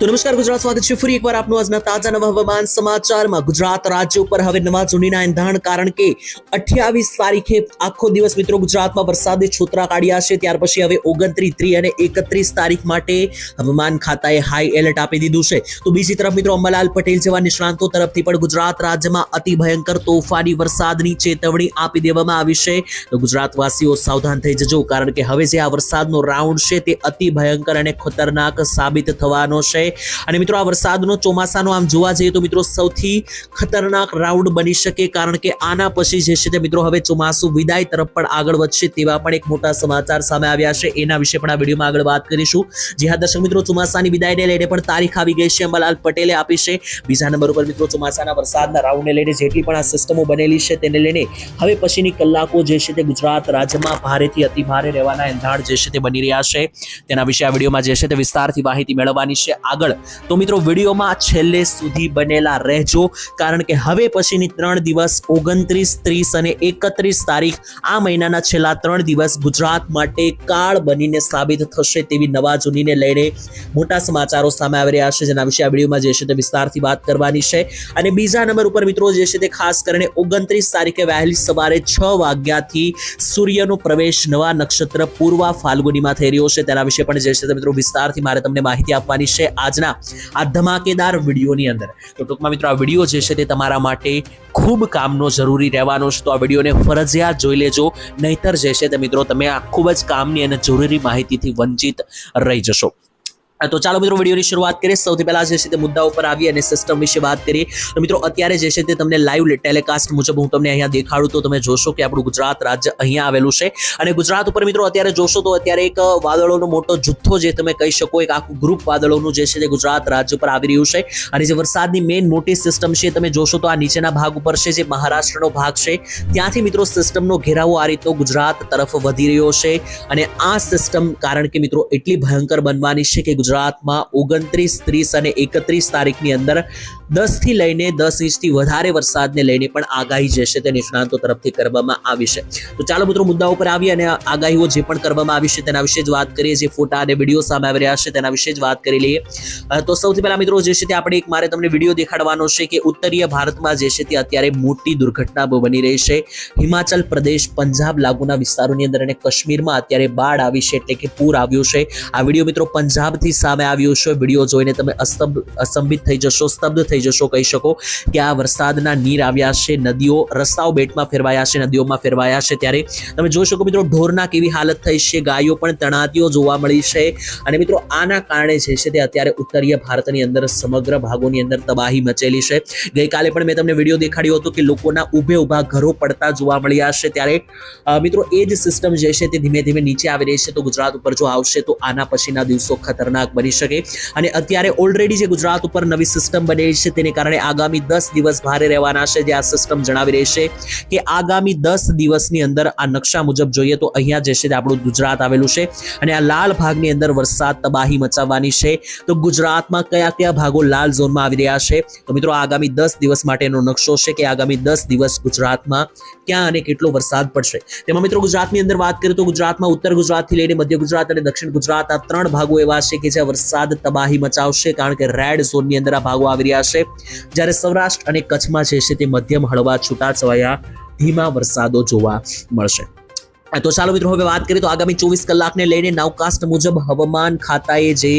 તો નમસ્કાર, ગુજરાત સ્વાગત છે ફરી એકવાર આપનું આજના તાજા નવા હવામાન સમાચારમાં. ગુજરાત રાજ્ય ઉપર હવે નવા જૂનીના એંધાણ કારણ કે અઠ્યાવીસ તારીખે આખો દિવસ મિત્રો ગુજરાતમાં વરસાદે છોતરા કાઢ્યા છે. ત્યાર પછી હવે ઓગણત્રીસ ત્રી અને એકત્રીસ તારીખ માટે હવામાન ખાતાએ હાઈ એલર્ટ આપી દીધું છે. તો બીજી તરફ મિત્રો અંબાલાલ પટેલ જેવા નિષ્ણાંતો તરફથી પણ ગુજરાત રાજ્યમાં અતિ ભયંકર તોફાની વરસાદની ચેતવણી આપી દેવામાં આવી છે. તો ગુજરાતવાસીઓ સાવધાન થઈ જજો, કારણ કે હવે જે આ વરસાદનો રાઉન્ડ છે તે અતિ ભયંકર અને ખતરનાક સાબિત થવાનો છે. અને મિત્રો, આ વરસાદનો ચોમાસાનો આમ જોવા જઈએ તો મિત્રો, સૌથી ખતરનાક રાઉન્ડ બની શકે કારણ કે આના પછી જે છે તે મિત્રો, હવે ચોમાસું વિદાય તરફ પણ આગળ વધશે તેવા પણ એક મોટા સમાચાર સામે આવ્યા છે. એના વિશે પણ આ વિડીયોમાં આગળ વાત કરીશું. જી હા, દર્શક મિત્રો, ચોમાસાની વિદાયને લઈને પણ તારીખ આવી ગઈ છે. અંબાલાલ પટેલે આપી છે. બીજા નંબર ઉપર મિત્રો, ચોમાસાના વરસાદના રાઉન્ડને લઈને જેટલી પણ આ સિસ્ટમો બનેલી છે તેને લઈને હવે પછીની કલાકો જે છે તે ગુજરાત રાજ્યમાં ભારેથી અતિ ભારે રહેવાના એંધાણ જે છે તે બની રહ્યા છે. તેના વિશે આ વિડીયોમાં જે છે તે વિસ્તારથી માહિતી મેળવવાની છે. આગળ. તો મિત્રો, વિડીયોમાં છેલ્લે સુધી બનેલા રહેજો, કારણ કે હવે પછીની ત્રણ દિવસ, ઓગણત્રીસ, ત્રીસ અને એકત્રીસ તારીખ, આ મહિનાના છેલ્લા ત્રણ દિવસ ગુજરાત માટે કાળ બનીને સાબિત થશે તેવી નવા જૂનીને લઈને મોટા સમાચારો સામે આવી રહ્યા છે, જેના વિશે આ વિડીયોમાં જે છે તે વિસ્તારથી વાત કરવાની છે. અને બીજા નંબર ઉપર મિત્રો, જે છે તે ખાસ કરીને ઓગણત્રીસ તારીખે વહેલી સવારે છ વાગ્યાથી સૂર્યનો પ્રવેશ નવા નક્ષત્ર પૂર્વા ફાલ્ગુનીમાં થઈ રહ્યો છે. તેના વિશે પણ જે છે મિત્રો વિસ્તારથી મારે તમને માહિતી આપવાની છે. આજના આ ધમાકેદાર વિડીયોની અંદર. તો ટૂંકમાં મિત્રો, આ વીડિયો જે છે તે તમારા માટે ખૂબ કામનો જરૂરી રહેવાનો છે. તો આ વિડીયોને ફરજિયાત જોઈ લેજો. નહીતર જે છે તે મિત્રો, તમે આ ખૂબ જ કામની અને જરૂરી માહિતીથી વંચિત રહી જશો. તો ચાલો મિત્રો વિડીયોની શરૂઆત કરીએ. સૌથી પહેલા જે છે તે મુદ્દા ઉપર આવી અને સિસ્ટમ વિશે વાત કરીએ. તો મિત્રો અત્યારે જે છે તે તમને લાઈવ ટેલિકાસ્ટ મુજબ હું તમને અહીંયા દેખાડું તો તમે જોશો કે આપણું ગુજરાત રાજ્ય અહીંયા આવેલું છે. અને ગુજરાત ઉપર મિત્રો અત્યારે જોશો તો અત્યારે એક વાદળોનો મોટો જથ્થો જે તમે કહી શકો, એક આખું ગ્રુપ વાદળોનું જે છે તે ગુજરાત રાજ્ય ઉપર આવી રહ્યું છે. અને જે વરસાદની મેઇન મોટી સિસ્ટમ છે તમે જોશો તો આ નીચેના ભાગ ઉપર છે જે મહારાષ્ટ્રનો ભાગ છે. ત્યાંથી મિત્રો સિસ્ટમનો ઘેરાવો આ રીતનો ગુજરાત તરફ વધી રહ્યો છે. અને આ સિસ્ટમ કારણ કે મિત્રો એટલી ભયંકર બનવાની છે કે ગુજરાતમાં ઓગણત્રીસ, ત્રીસ અને એકત્રીસ તારીખની અંદર દસથી લઈને દસ ઇંચથી વધારે વરસાદને લઈને પણ આગાહી જે છે તે નિષ્ણાંતો તરફથી કરવામાં આવી છે. તો ચાલો મિત્રો મુદ્દા ઉપર આવી અને આગાહીઓ જે પણ કરવામાં આવી છે તેના વિશે જ વાત કરીએ. જે ફોટા અને વીડિયો સામે આવી રહ્યા છે તેના વિશે જ વાત કરી લઈએ. તો સૌથી પહેલા મિત્રો જે છે તે આપણે એક મારે તમને વીડિયો દેખાડવાનો છે કે ઉત્તરીય ભારતમાં જે છે તે અત્યારે મોટી દુર્ઘટના બની રહી છે. હિમાચલ પ્રદેશ, પંજાબ લાગુના વિસ્તારોની અંદર અને કાશ્મીરમાં અત્યારે બાઢ આવી છે એટલે કે પૂર આવ્યું છે. આ વીડિયો મિત્રો પંજાબથી સામે આવ્યો છે. વીડિયો જોઈને તમે અસ્તંભ અસ્તંભિત થઈ જશો, સ્તબ્ધ થઈ જશો કહી શકો કે આ વરસાદના નીર આવ્યા છે. નદીઓ રસ્તાઓ બેટમાં ફેરવાયા છે, નદીઓમાં ફેરવાયા છે. ત્યારે તમે જોઈ શકો મિત્રો ઢોરના કેવી હાલત થઈ છે. ગાયો પણ તણાતીઓ જોવા મળી છે. અને મિત્રો આના કારણે જે છે તે અત્યારે ઉત્તરીય ભારતની અંદર સમગ્ર ભાગોની અંદર તબાહી મચેલી છે. ગઈકાલે પણ મેં તમને વીડિયો દેખાડ્યો હતો કે લોકોના ઊભે ઊભા ઘરો પડતા જોવા મળ્યા છે. ત્યારે મિત્રો એ જ સિસ્ટમ જે છે તે ધીમે ધીમે નીચે આવી રહી છે. તો ગુજરાત ઉપર જો આવશે તો આના પછીના દિવસો ખતરનાક બની શકે. અને અત્યારે ઓલરેડી જે ગુજરાત ઉપર નવી સિસ્ટમ બનેલી છે, તેને કારણે આગામી દસ દિવસ ભારે રહેવાના છે. જે આ સિસ્ટમ જણાવી રહી છે કે આગામી દસ દિવસની અંદર આ નકશા મુજબ જોઈએ તો અહીંયા જે છે આપણું ગુજરાત આવેલું છે. અને આ લાલ ભાગની અંદર વરસાદ તબાહી મચાવવાની છે. તો ગુજરાતમાં કયા કયા ભાગો લાલ ઝોનમાં આવી રહ્યા છે? તો મિત્રો આગામી દસ દિવસ માટેનો નકશો છે કે આગામી દસ દિવસ ગુજરાતમાં ક્યાં અને કેટલો વરસાદ પડશે. તેમાં મિત્રો ગુજરાતની અંદર વાત કરીએ તો ગુજરાતમાં ઉત્તર ગુજરાતથી લઈને મધ્ય ગુજરાત અને દક્ષિણ ગુજરાત આ ત્રણ ભાગો એવા છે કે જ્યાં વરસાદ તબાહી મચાવશે કારણ કે રેડ ઝોનની અંદર આ ભાગો આવી રહ્યા છે. જ્યારે સૌરાષ્ટ્ર અને કચ્છમાં જે છે તે મધ્યમ હળવા છૂટાછવાયા ધીમા વરસાદો જોવા મળશે. તો ચાલો મિત્રો, હવે વાત કરીએ તો આગામી ચોવીસ કલાકને લઈને નવકાસ્ટ મુજબ હવામાન ખાતાએ જે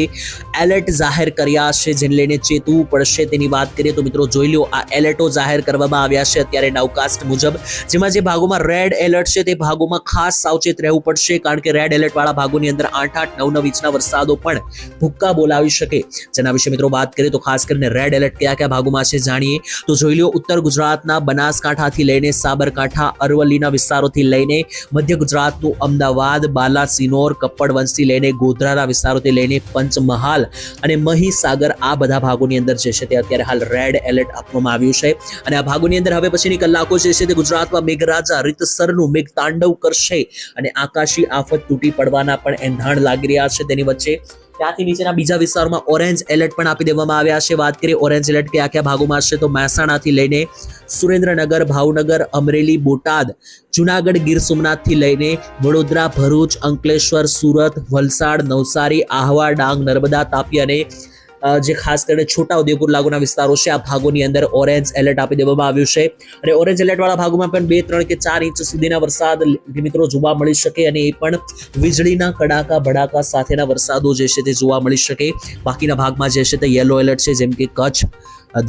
એલર્ટ જાહેર કર્યા છે, જેને લઈને ચેતવું પડશે તેની વાત કરીએ તો મિત્રો, જોઈ લો આ એલર્ટો જાહેર કરવામાં આવ્યા છે. અત્યારે નવકાસ્ટ મુજબ જેમાં જે ભાગોમાં રેડ એલર્ટ છે તે ભાગોમાં ખાસ સાવચેત રહેવું પડશે, કારણ કે રેડ એલર્ટ વાળા ભાગોની અંદર આઠ આઠ નવ નવ ઇંચના વરસાદો પણ ભૂક્કા બોલાવી શકે. જેના વિશે મિત્રો વાત કરીએ તો ખાસ કરીને રેડ એલર્ટ કયા કયા ભાગોમાં છે જાણીએ તો જોઈ લો ઉત્તર ગુજરાતના બનાસકાંઠાથી લઈને સાબરકાંઠા, અરવલ્લીના વિસ્તારોથી લઈને મધ્ય ગુજરાતનું અમદાવાદ બાલાસિનોર કપ્પડવંશથી લઈને ગોધરાના વિસ્તારોથી લઈને પંચમહાલ અને મહીસાગર આ બધા ભાગોની અંદર જે છે તે અત્યારે હાલ રેડ એલર્ટ આપવામાં આવ્યું છે. અને આ ભાગોની અંદર હવે પછીની કલાકો જે છે તે ગુજરાતમાં મેઘરાજા રીતસરનું મેઘ તાંડવ કરશે અને આકાશી આફત તૂટી પડવાના પણ એંધાણ લાગી રહ્યા છે તેની વચ્ચે. ત્યાંથી નીચેના બીજા વિસ્તારોમાં ઓરેન્જ એલર્ટ પણ આપી દેવામાં આવ્યા છે. વાત કરીએ ઓરેન્જ એલર્ટ કયા કયા ભાગોમાં છે તો મહેસાણાથી લઈને સુરેન્દ્રનગર, ભાવનગર, અમરેલી, બોટાદ, જુનાગઢ, ગીર સોમનાથથી લઈને વડોદરા, ભરૂચ, અંકલેશ્વર, સુરત, વલસાડ, નવસારી, આહવા, ડાંગ, નર્મદા, તાપી અને જે ખાસ કરીને છોટા ઉદેપુર લાગુના વિસ્તારો છે, આ ભાગોની અંદર ઓરેન્જ એલર્ટ આપી દેવામાં આવ્યું છે. અને ઓરેન્જ એલર્ટવાળા ભાગોમાં પણ બે, ત્રણ કે ચાર ઇંચ સુધીના વરસાદ મિત્રો જોવા મળી શકે અને એ પણ વીજળીના કડાકા ભડાકા સાથેના વરસાદો જે છે તે જોવા મળી શકે. બાકીના ભાગમાં જે છે તે યલો એલર્ટ છે, જેમ કે કચ્છ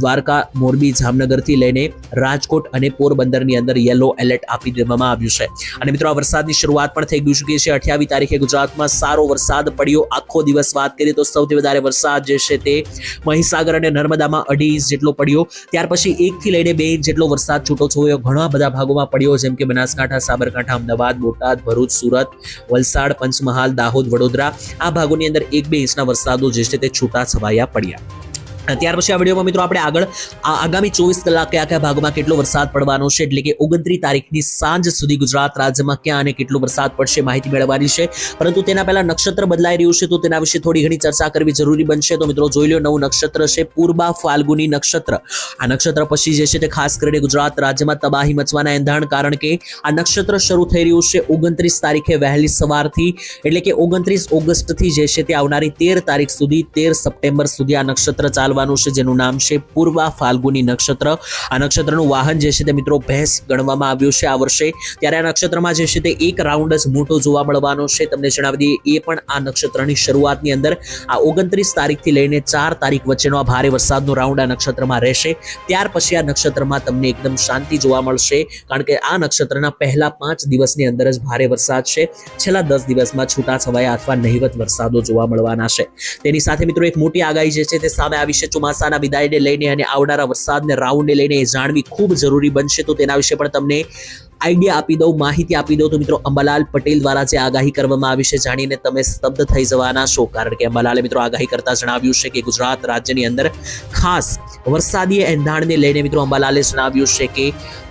દ્વારકા મોરબી જામનગરથી લઈને રાજકોટ અને પોરબંદરની અંદર યલો એલર્ટ આપી દેવામાં આવ્યું છે. અને મિત્રો, આ વરસાદની શરૂઆત પણ થઈ ગઈ છે. અઠ્યાવીસ તારીખે ગુજરાતમાં સારો વરસાદ પડ્યો. આખો દિવસ વાત કરીએ તો સૌથી વધારે વરસાદ જે છે તે મહીસાગર અને નર્મદામાં અઢી ઇંચ જેટલો પડ્યો. ત્યાર પછી એકથી લઈને બે ઇંચ જેટલો વરસાદ છૂટો થયો ઘણા બધા ભાગોમાં પડ્યો, જેમ કે બનાસકાંઠા, સાબરકાંઠા, અમદાવાદ, બોટાદ, ભરૂચ, સુરત, વલસાડ, પંચમહાલ, દાહોદ, વડોદરા. આ ભાગોની અંદર એક બે ઇંચના વરસાદો જે છે તે છૂટા છવાયા પડ્યા. ત્યાર પછી આ વિડીયોમાં મિત્રો આપણે આગળ આગામી ચોવીસ કલાક કયા ભાગમાં કેટલો વરસાદ પડવાનો છે, એટલે કે ઓગણત્રીસ તારીખની સાંજ સુધી ગુજરાત રાજ્યમાં ક્યાં અને કેટલો વરસાદ પડશે માહિતી મેળવવાની છે. પરંતુ તેના પહેલા નક્ષત્ર બદલાઈ રહ્યું છે, તો તેના વિશે થોડી ઘણી ચર્ચા કરવી જરૂરી બનશે. તો મિત્રો જોઈ લો, નવું નક્ષત્ર છે પૂર્વા ફાલ્ગુની નક્ષત્ર. આ નક્ષત્ર પછી જે છે તે ખાસ કરીને ગુજરાત રાજ્યમાં તબાહી મચવાના એંધાણ, કારણ કે આ નક્ષત્ર શરૂ થઈ રહ્યું છે ઓગણત્રીસ તારીખે વહેલી સવારથી. એટલે કે ઓગણત્રીસ ઓગસ્ટથી જે છે તે આવનારી તેર તારીખ સુધી, તેર સપ્ટેમ્બર સુધી આ નક્ષત્ર ચાલવાનું છે, જેનું નામ છે પૂર્વા ફાલ્ગુની નક્ષત્ર. આ નક્ષત્રનું વાહન જે છે તે મિત્રો ભેંસ ગણવામાં આવ્યું છે આ વર્ષે. ત્યારે આ નક્ષત્રમાં જે છે તે એક રાઉન્ડ જ મોટો જોવા મળવાનો છે. તમને જણાવી દઈએ, એ પણ આ નક્ષત્રની શરૂઆતની અંદર. આ ઓગણત્રીસ તારીખથી લઈને ચાર તારીખ વચ્ચેનો આ ભારે વરસાદનો રાઉન્ડ આ નક્ષત્રમાં રહેશે. ત્યાર પછી આ નક્ષત્રમાં તમને એકદમ શાંતિ જોવા મળશે, કારણ કે આ નક્ષત્રના પહેલા પાંચ દિવસની અંદર જ ભારે વરસાદ છે. છેલ્લા દસ દિવસમાં છૂટા છવાયા અથવા નહિવત વરસાદો જોવા મળવાના છે. તેની સાથે મિત્રો એક મોટી આગાહી જે છે તે સામે આવી છે ચોમાસાના વિદાયને લઈને અને આવનારા વરસાદને રાઉન્ડને લઈને એ જાણવી ખૂબ જરૂરી બનશે. તો તેના વિશે પણ તમને આઈડિયા આપી દઉં, માહિતી આપી દઉં તો મિત્રો અંબાલાલ પટેલ દ્વારા જે આગાહી કરવામાં આવી છે જાણીને તમે સ્તબ્ધ થઈ જવાના છો. કારણ કે અંબાલાલે મિત્રો આગાહી કરતા જણાવ્યું છે કે ગુજરાત રાજ્યની અંદર ખાસ વરસાદી એંધાણને લઈને મિત્રો અંબાલાલે જણાવ્યું છે કે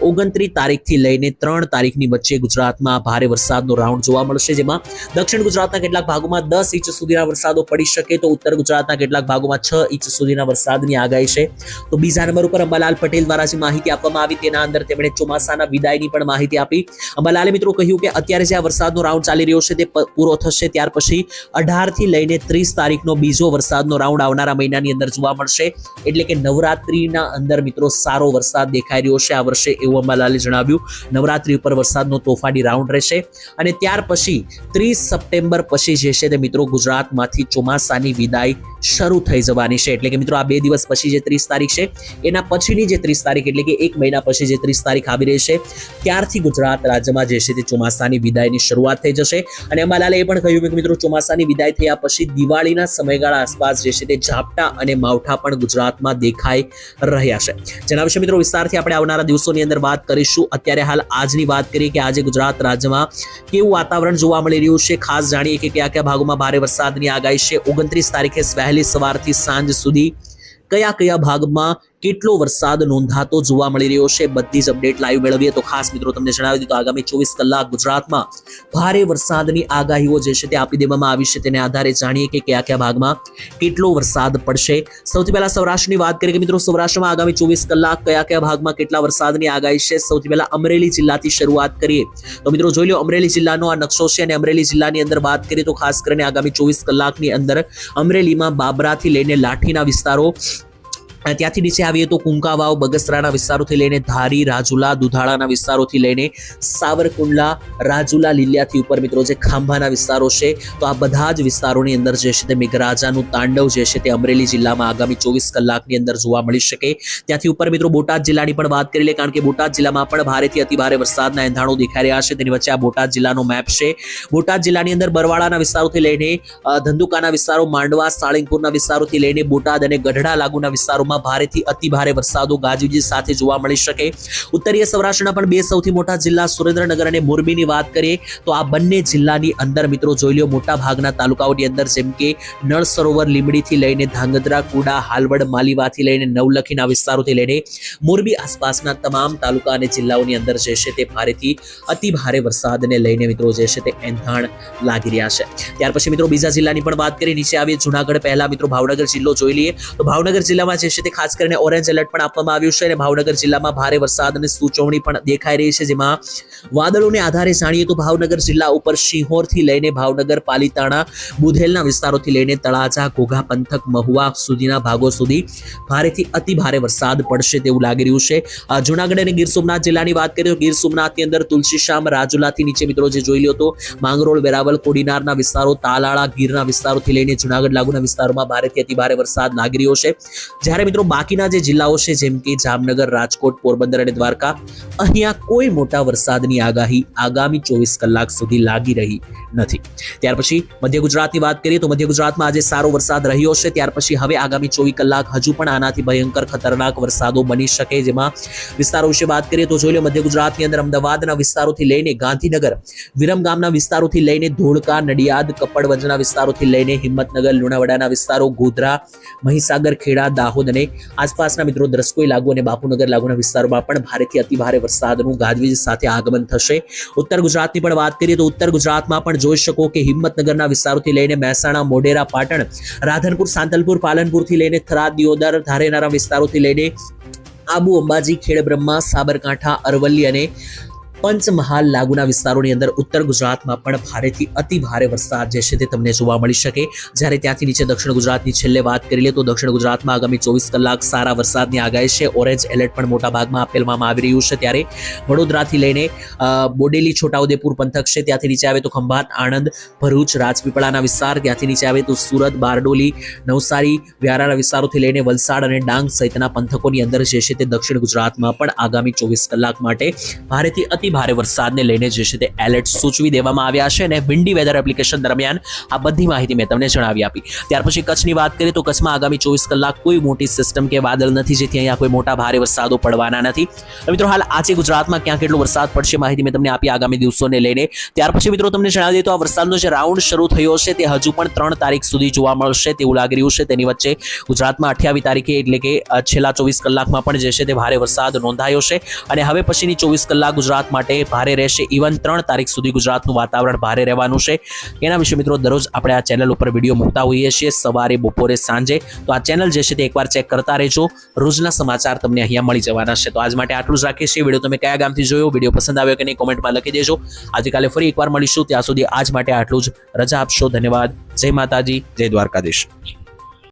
ઓગણત્રીસ તારીખથી લઈને ત્રણ તારીખની વચ્ચે ગુજરાતમાં ભારે વરસાદનો રાઉન્ડ જોવા મળશે, જેમાં દક્ષિણ ગુજરાતના કેટલાક ભાગોમાં દસ ઇંચ સુધીના વરસાદો પડી શકે તો ઉત્તર ગુજરાતના કેટલાક ભાગોમાં છ ઇંચ સુધીના વરસાદની આગાહી છે. તો બીજા નંબર ઉપર અંબાલાલ પટેલ દ્વારા જે માહિતી આપવામાં આવી તેના અંદર તેમણે ચોમાસાના વિદાયની પણ માહિતી આપી. અંબાલાલે મિત્રો કહ્યું કે અત્યારે જે આ વરસાદનો રાઉન્ડ ચાલી રહ્યો છે તે પૂરો થશે, ત્યાર પછી અઢારથી લઈને ત્રીસ તારીખનો બીજો વરસાદનો રાઉન્ડ આવનારા મહિનાની અંદર જોવા મળશે. એટલે કે નવરાત્રીના અંદર મિત્રો સારો વરસાદ દેખાઈ રહ્યો છે આ વર્ષે એવું અંબાલાલે જણાવ્યું. નવરાત્રિ ઉપર વરસાદનો તોફાની રાઉન્ડ રહેશે. અને ત્યાર પછી ત્રીસ સપ્ટેમ્બર પછી જે છે તે મિત્રો ગુજરાતમાંથી ચોમાસાની વિદાય શરૂ થઈ જવાની છે. એટલે કે મિત્રો, આ બે દિવસ પછી જે ત્રીસ તારીખ છે, એના પછીની જે ત્રીસ તારીખ એટલે કે એક મહિના પછી જે ત્રીસ તારીખ આવી છે, ત્યારથી ગુજરાત રાજ્યમાં જે છે તે ચોમાસાની વિદાયની શરૂઆત થઈ જશે. અને અંબાલાલે એ પણ કહ્યું કે મિત્રો, ચોમાસાની વિદાય થયા પછી દિવાળીના સમયગાળા આસપાસ જે છે તે ઝાપટા અને માવઠા પણ ગુજરાતમાં દેખાઈ રહ્યા છે. જેના વિશે મિત્રો, વિસ્તારથી આપણે આવનારા દિવસોની અંદર વાત કરીશું. અત્યારે હાલ આજની વાત કરીએ કે આજે ગુજરાત રાજ્યમાં કેવું વાતાવરણ જોવા મળી રહ્યું છે. ખાસ જાણીએ કે કયા કયા ભાગોમાં ભારે વરસાદની આગાહી છે. ઓગણત્રીસ તારીખે વહેલી સવારથી સાંજ સુધી કયા કયા ભાગમાં કેટલો વરસાદ નોંધાતો જોવા મળી રહ્યો છે? બધી જ અપડેટ લાઈવ મેળવીએ તો ખાસ મિત્રો તમને જણાવી દીધું આગામી ચોવીસ કલાક ગુજરાતમાં ભારે વરસાદની આગાહીઓ જે છે તે આપી દેવામાં આવી છે. તેને આધારે જાણીએ કે કયા કયા ભાગમાં કેટલો વરસાદ પડશે. સૌથી પહેલા સૌરાષ્ટ્રની વાત કરીએ કે મિત્રો, સૌરાષ્ટ્રમાં આગામી ચોવીસ કલાક કયા કયા ભાગમાં કેટલા વરસાદની આગાહી છે? સૌથી પહેલા અમરેલી જિલ્લાથી શરૂઆત કરીએ. તો મિત્રો, જોઈ લો અમરેલી જિલ્લાનો આ નકશો છે અને અમરેલી જિલ્લાની અંદર વાત કરીએ તો ખાસ કરીને આગામી ચોવીસ કલાકની અંદર અમરેલીમાં બાબરાથી લઈને લાઠીના વિસ્તારો ત્યાંથી નીચે આવીએ તો કુંકાવાવ, બગસરાના વિસ્તારોથી લઈને ધારી, રાજુલા, દુધાળાના વિસ્તારોથી લઈને સાવરકુંડલા, રાજુલા, લીલિયાથી ઉપર મિત્રો જે ખાંભાના વિસ્તારો છે, તો આ બધા જ વિસ્તારોની અંદર જે છે તે મેઘરાજાનું તાંડવ જે છે તે અમરેલી જિલ્લામાં આગામી ચોવીસ કલાકની અંદર જોવા મળી શકે. ત્યાંથી ઉપર મિત્રો બોટાદ જિલ્લાની પણ વાત કરી લે, કારણ કે બોટાદ જિલ્લામાં પણ ભારેથી અતિ ભારે વરસાદના એંધાણો દેખાઈ રહ્યા છે. તેની વચ્ચે આ બોટાદ જિલ્લાનો મેપ છે. બોટાદ જિલ્લાની અંદર બરવાળાના વિસ્તારોથી લઈને ધંધુકાના વિસ્તારો, માંડવા, સાળંગપુરના વિસ્તારોથી લઈને બોટાદ અને ગઢડા લાગુના વિસ્તારોમાં ભારેથી અતિ ભારે વરસાદો ગાજવીજ સાથે જોવા મળી શકે. ઉત્તરીય સૌરાષ્ટ્રના પણ બે સૌથી મોટા જિલ્લા સુરેન્દ્રનગર અને મોરબીની વાત કરીએ તો આ બંને જિલ્લાની અંદર મિત્રો જોઈ લો મોટા ભાગના તાલુકાઓની અંદર જેમ કે નળ સરોવર લીમડીથી લઈને ધાંગધ્રા, કુડા, હાલવડ, માલીવાથી લઈને નવલખીના વિસ્તારોથી લઈને મોરબી આસપાસના તમામ તાલુકા અને જિલ્લાઓની અંદર જે છે તે ભારેથી અતિ ભારે વરસાદને લઈને મિત્રો જે છે તે એંધાણ લાગી રહ્યા છે. ત્યાર પછી મિત્રો બીજા જિલ્લાની પણ વાત કરી નીચે આવીએ. જુનાગઢ પહેલા મિત્રો ભાવનગર જિલ્લો જોઈ લઈએ. તો ભાવનગર જિલ્લામાં જે છે ખાસ કરીને ઓરેન્જ એલર્ટ પણ આપવામાં આવ્યું છે અને ભાવનગર જિલ્લામાં ભારે વરસાદની સૂચવણી પણ દેખાઈ રહી છે, જેમાં વાદળોને આધારે જાણીએ તો ભાવનગર જિલ્લા ઉપર સિંહોરથી લઈને ભાવનગર, પાલીતાણા, બુધેલના વિસ્તારોથી લઈને તળાજા, ઘોઘા, પંથક, મહુવા સુધીના ભાગો સુધી ભારેથી અતિ ભારે વરસાદ પડશે તેવું લાગી રહ્યું છે. જૂનાગઢ અને ગીર સોમનાથ જિલ્લાની વાત કરીએ તો ગીર સોમનાથની અંદર તુલસીશ્યામ રાજુલાથી નીચે મિત્રો જે જોઈ લો તો માંગરોળ વેરાવલ કોડીનારના વિસ્તારો, તાલાળા, ગીરના વિસ્તારોથી લઈને જૂનાગઢ લાગુના વિસ્તારોમાં ભારેથી અતિ ભારે વરસાદ લાગી રહ્યો છે. જ્યારે મિત્રો, બાકીના જે જિલ્લાઓ છે, જેમ કે જામનગર, રાજકોટ, પોરબંદર અને દ્વારકા, અહીંયા કોઈ મોટા વરસાદની આગાહી આગામી ચોવીસ કલાક સુધી લાગી રહી નથી. ત્યાર પછી મધ્ય ગુજરાતની વાત કરીએ તો મધ્ય ગુજરાતમાં આજે સારો વરસાદ રહ્યો છે. ત્યાર પછી હવે આગામી ચોવીસ કલાક હજુ પણ આનાથી ભયંકર ખતરનાક વરસાદો બની શકે જેમાં વિસ્તારો વિશે વાત કરીએ તો જોઈ લો મધ્ય ગુજરાતની અંદર અમદાવાદના વિસ્તારોથી લઈને ગાંધીનગર વિરમગામના વિસ્તારોથી લઈને ધોળકા, નડિયાદ, કપડવંજના વિસ્તારોથી લઈને હિંમતનગર, લુણાવાડાના વિસ્તારો, ગોધરા, મહીસાગર, ખેડા, દાહોદ અને આસપાસના મિત્રો દ્રસ્કોઈ લાગુ અને બાપુનગર લાગુના વિસ્તારોમાં પણ ભારેથી અતિ ભારે વરસાદનું ગાજવીજ સાથે આગમન થશે. ઉત્તર ગુજરાતની પણ વાત કરીએ તો ઉત્તર ગુજરાતમાં પણ જોઈ શકો કે હિંમતનગરના વિસ્તારોથી લઈને મહેસાણા, મોઢેરા, પાટણ, રાધનપુર, સાંતલપુર, પાલનપુરથી લઈને થરાદ, દિયોદર, ધારેનારા વિસ્તારોથી લઈને આબુ અંબાજી, ખેડબ્રહ્મા, સાબરકાંઠા, અરવલ્લી અને પંચમહાલ લાગુના વિસ્તારોની અંદર ઉત્તર ગુજરાતમાં પણ ભારેથી અતિ ભારે વરસાદ જે છે તે તમને જોવા મળી શકે. જ્યારે ત્યાંથી નીચે દક્ષિણ ગુજરાતની છેલ્લે વાત કરી લે તો દક્ષિણ ગુજરાતમાં આગામી ચોવીસ કલાક સારા વરસાદની આગાહી છે. ઓરેન્જ એલર્ટ પણ મોટા ભાગમાં આપેલવામાં આવી રહ્યું છે. ત્યારે વડોદરાથી લઈને બોડેલી, છોટાઉદેપુર પંથક છે. ત્યાંથી નીચે આવે તો ખંભાત, આણંદ, ભરૂચ, રાજપીપળાના વિસ્તાર. ત્યાંથી નીચે આવે તો સુરત, બારડોલી, નવસારી, વ્યારાના વિસ્તારોથી લઈને વલસાડ અને ડાંગ સહિતના પંથકોની અંદર જે છે તે દક્ષિણ ગુજરાતમાં પણ આગામી ચોવીસ કલાક માટે ભારેથી અતિ ભારે વરસાદને લઈને જે છે તે એલર્ટ સૂચવી દેવામાં આવ્યા છે અને વિન્ડી વેધર એપ્લિકેશન દરમિયાન આ બધી માહિતી મેં તમને જણાવી આપી. ત્યાર પછી કચ્છની વાત કરીએ તો કચ્છમાં આગામી ચોવીસ કલાક કોઈ મોટી સિસ્ટમ કે વાદળ નથી, જેથી અહીંયા કોઈ મોટા ભારે વરસાદો પડવાના નથી. મિત્રો હાલ આજે ગુજરાતમાં ક્યાં કેટલો વરસાદ પડશે માહિતી મેં તમને આપી આગામી દિવસોને લઈને. ત્યાર પછી મિત્રો તમને જણાવી દઈએ તો આ વરસાદનો જે રાઉન્ડ શરૂ થયો છે તે હજુ પણ ત્રણ તારીખ સુધી જોવા મળશે તેવું લાગી રહ્યું છે. તેની વચ્ચે ગુજરાતમાં અઠ્યાવીસ તારીખે એટલે કે છેલ્લા ચોવીસ કલાકમાં પણ જે છે તે ભારે વરસાદ નોંધાયો છે. અને હવે પછીની ચોવીસ કલાક ગુજરાત માટે ભારે રહેશે. ઇવન ત્રણ તારીખ સુધી ગુજરાતનું વાતાવરણ ભારે રહેવાનું છે. એના વિશે મિત્રો દરરોજ આપણે આ ચેનલ ઉપર વીડિયો મૂકતા હોઈએ છીએ સવારે, બપોરે, સાંજે. તો આ ચેનલ જે છે તે એકવાર ચેક કરતા રહેજો. રોજના સમાચાર તમને અહીંયા મળી જવાના છે. તો આજ માટે આટલું જ રાખીએ છીએ. વીડિયો તમે કયા ગામથી જોયો, વીડિયો પસંદ આવ્યો કે નહીં કોમેન્ટમાં લખી દેજો. આવતીકાલે ફરી એકવાર મળીશું. ત્યાં સુધી આજ માટે આટલું જ. રજા આપશો. ધન્યવાદ. જય માતાજી. જય દ્વારકાધીશ.